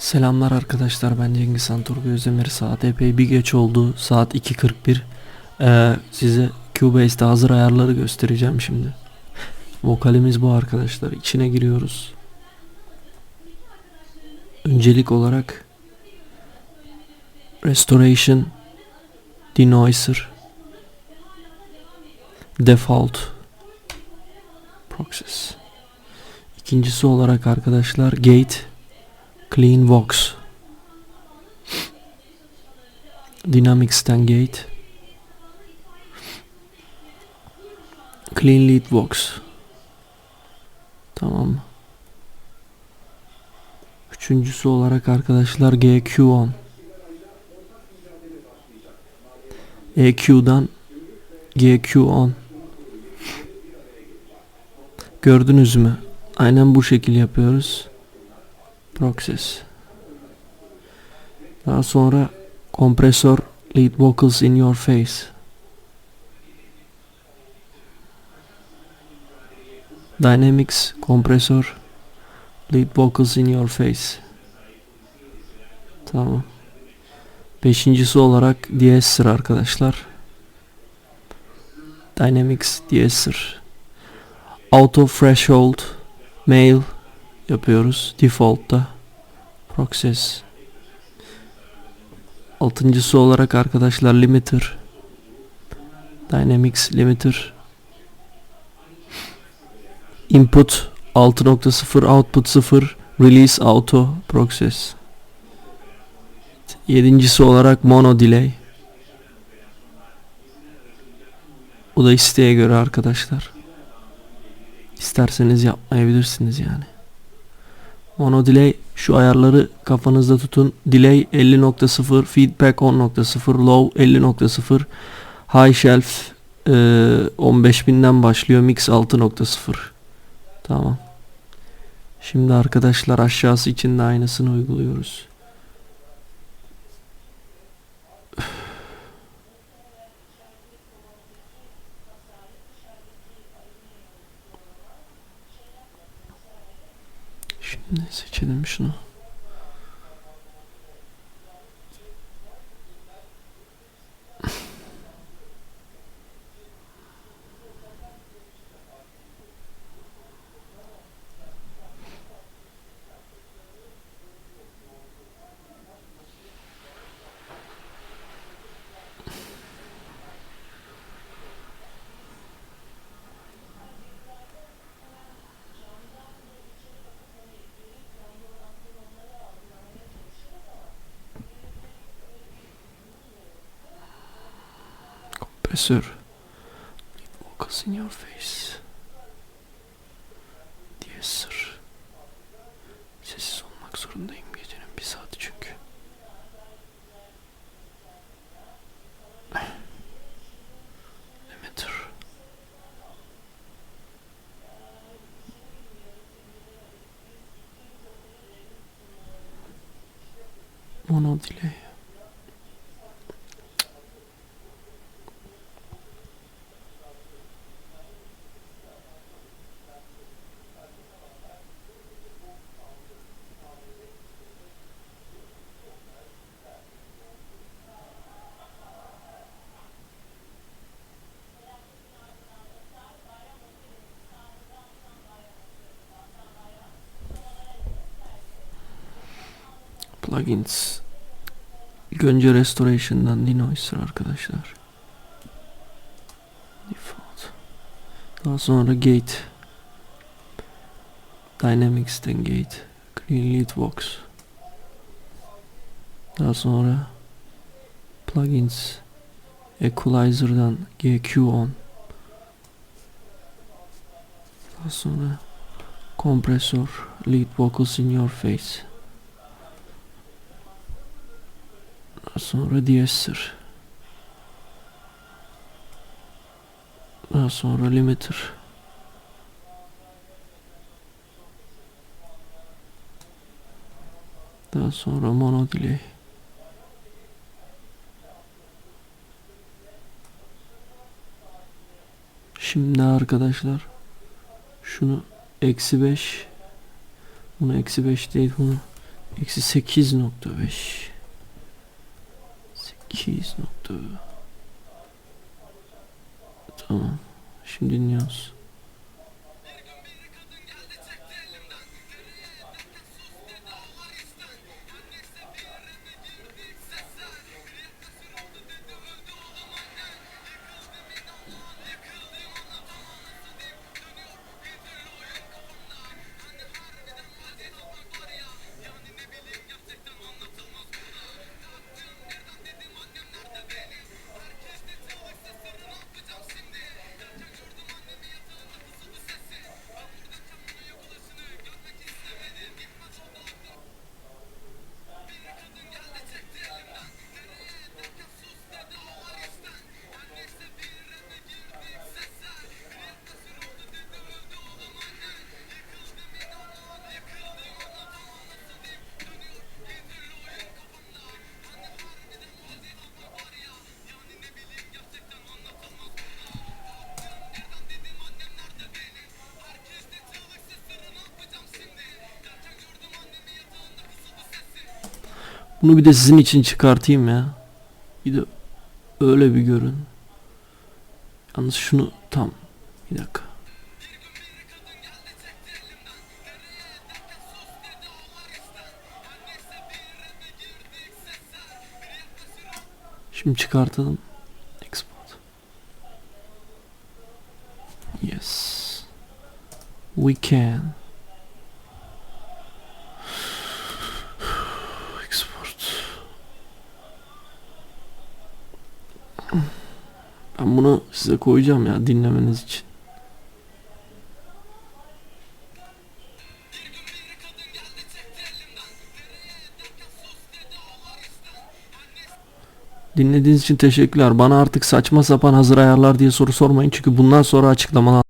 Selamlar arkadaşlar ben Cengiz Santurgu Özdemir saat epey bir geç oldu saat 2.41 Ee, size Cubase'de hazır ayarları göstereceğim şimdi. Vokalimiz bu arkadaşlar içine giriyoruz. Öncelik olarak Restoration Denoiser Default Process. İkincisi olarak arkadaşlar Gate Clean Vox Dynamics'ten Gate Clean Lead Vox Tamam? Üçüncüsü olarak arkadaşlar GQ on EQ'dan GQ on Gördünüz mü? Aynen bu şekil yapıyoruz. Process. Daha sonra kompresör lead vocals in your face. Dynamics kompresör lead vocals in your face. Tamam. Beşincisi olarak Deesser arkadaşlar. Dynamics Deesser. Auto threshold mail yapıyoruz. Default'ta. Process. Altıncısı olarak arkadaşlar limiter. Dynamics limiter. İnput 6.0 output 0 release auto process. Yedincisi olarak mono delay. Bu da isteğe göre arkadaşlar. İsterseniz yapmayabilirsiniz yani. Mono delay şu ayarları kafanızda tutun. Delay 50.0, feedback 10.0, low 50.0, high shelf e, 15.000'den başlıyor. Mix 6.0. Tamam. Şimdi arkadaşlar aşağısı için de aynısını uyguluyoruz. Şimdi seçelim şunu. Kompresör. Focus in your face. Diye sır. Sessiz olmak zorundayım gecenin bir saati çünkü. Limiter. Mono. Plugins İlk önce restoration'dan denoiser arkadaşlar. Default. Daha sonra gate. Dynamics'ten gate. Clean lead vox daha sonra plugins. Equalizer'dan gq on. Daha sonra kompresör lead vocals in your face sonra Deesser. Daha sonra Limiter. Daha sonra Mono Delay. Şimdi arkadaşlar şunu eksi 5 bunu eksi 5 değil bunu Eksi 8.5 8 nokta Tamam. Şimdi dinliyoruz. Bunu bir de sizin için çıkartayım ya. Bir de öyle bir görün. Yalnız şunu tam bir dakika. Şimdi çıkartalım. Export. Yes. We can. Export. Ben bunu size koyacağım ya dinlemeniz için. Dinlediğiniz için teşekkürler. Bana artık saçma sapan hazır ayarlar diye soru sormayın. Çünkü bundan sonra açıklamalar